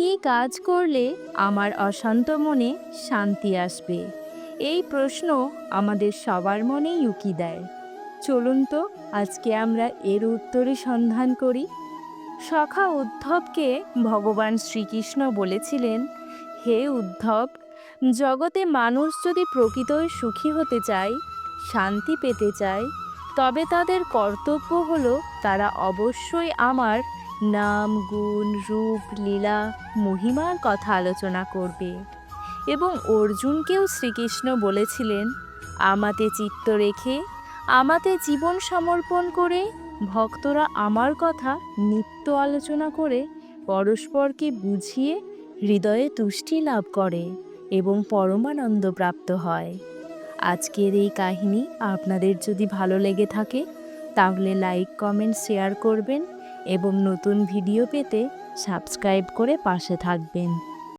কী কাজ করলে আমার অশান্ত মনে শান্তি আসবে। এই প্রশ্ন আমাদের সবার মনেই উকি দেয়। চলুন তো আজকে আমরা এর উত্তরে সন্ধান করি। সখা উদ্ধবকে ভগবান শ্রীকৃষ্ণ বলেছিলেন, হে উদ্ধব, জগতে মানুষ যদি প্রকৃতই সুখী হতে চায়, শান্তি পেতে চায়, তবে তাদের কর্তব্য হলো তারা অবশ্যই আমার নাম, গুণ, রূপ, লীলা মহিমার কথা আলোচনা করবে। এবং অর্জুনকেও শ্রীকৃষ্ণ বলেছিলেন, আমাতে চিত্ত রেখে, আমাতে জীবন সমর্পণ করে, ভক্তরা আমার কথা নিত্য আলোচনা করে, পরস্পরকে বুঝিয়ে হৃদয়ে তুষ্টি লাভ করে এবং পরমানন্দ প্রাপ্ত হয়। আজকের এই কাহিনী আপনাদের যদি ভালো লেগে থাকে, তাহলে লাইক, কমেন্ট, শেয়ার করবেন। এবং নতুন ভিডিও পেতে সাবস্ক্রাইব করে পাশে থাকবেন।